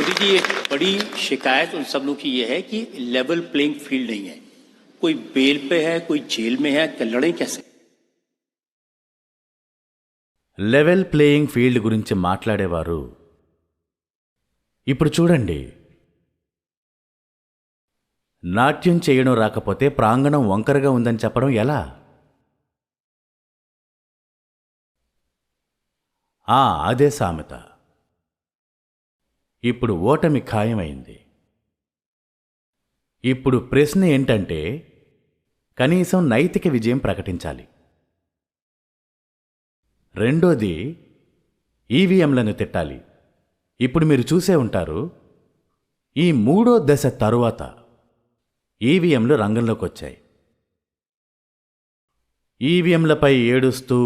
मोदी जी एक बड़ी शिकायत उन सब लोग की ये है कि लेवल प्लेइंग फील्ड नहीं है कोई बेल पे है कोई जेल में है कि लड़े कैसे లెవెల్ ప్లేయింగ్ ఫీల్డ్ గురించి మాట్లాడేవారు ఇప్పుడు చూడండి నాట్యం చేయడం రాకపోతే ప్రాంగణం వంకరగా ఉందని చెప్పడం ఎలా ఆ అదే సామెత ఇప్పుడు ఓటమి ఖాయమైంది. ఇప్పుడు ప్రశ్న ఏంటంటే కనీసం నైతిక విజయం ప్రకటించాలి. రెండోది ఈవీఎంలను తిట్టాలి. ఇప్పుడు మీరు చూసే ఉంటారు ఈ మూడో దశ తరువాత ఈవీఎంలు రంగంలోకి వచ్చాయి ఈవీఎంలపై ఏడుస్తూ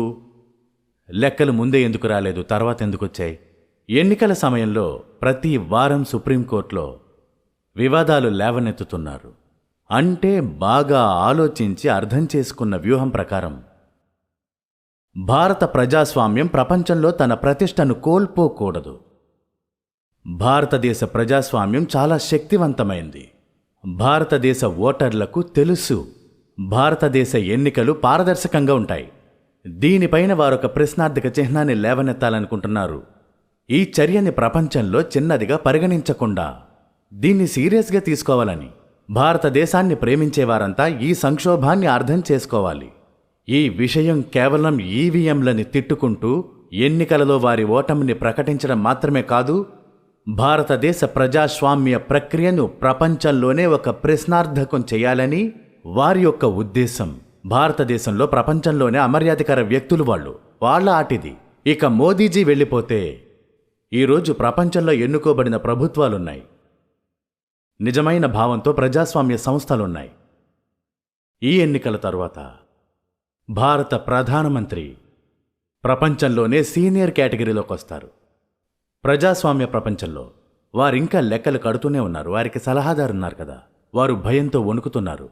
లెక్కలు ముందే ఎందుకు రాలేదు తర్వాత ఎందుకు వచ్చాయి? ఎన్నికల సమయంలో ప్రతి వారం సుప్రీంకోర్టులో వివాదాలు లేవనెత్తుతున్నారు. అంటే బాగా ఆలోచించి అర్థం చేసుకున్న వ్యూహం ప్రకారం భారత ప్రజాస్వామ్యం ప్రపంచంలో తన ప్రతిష్టను కోల్పోకూడదు. భారతదేశ ప్రజాస్వామ్యం చాలా శక్తివంతమైంది. భారతదేశ ఓటర్లకు తెలుసు భారతదేశ ఎన్నికలు పారదర్శకంగా ఉంటాయి. దీనిపైన వారొక ప్రశ్నార్థక చిహ్నాన్ని లేవనెత్తాలనుకుంటున్నారు. ఈ చర్యని ప్రపంచంలో చిన్నదిగా పరిగణించకుండా దీన్ని సీరియస్గా తీసుకోవాలని భారతదేశాన్ని ప్రేమించేవారంతా ఈ సంక్షోభాన్ని అర్థం చేసుకోవాలి. ఈ విషయం కేవలం ఈవీఎంలని తిట్టుకుంటూ ఎన్నికలలో వారి ఓటమిని ప్రకటించడం మాత్రమే కాదు భారతదేశ ప్రజాస్వామ్య ప్రక్రియను ప్రపంచంలోనే ఒక ప్రశ్నార్థకం చేయాలని వారి యొక్క ఉద్దేశం. భారతదేశంలో ప్రపంచంలోనే అమర్యాదకర వ్యక్తులు వాళ్ళు వాళ్ళ ఆటిది. ఇక మోదీజీ వెళ్ళిపోతే ఈరోజు ప్రపంచంలో ఎన్నుకోబడిన ప్రభుత్వాలున్నాయి. నిజమైన భావంతో ప్రజాస్వామ్య సంస్థలున్నాయి. ఈ ఎన్నికల తరువాత భారత ప్రధానమంత్రి ప్రపంచంలోనే సీనియర్ కేటగిరీలోకి వస్తారు. ప్రజాస్వామ్య ప్రపంచంలో వారింకా లెక్కలు కడుతూనే ఉన్నారు. వారికి సలహాదారున్నారు కదా. వారు భయంతో వణుకుతున్నారు.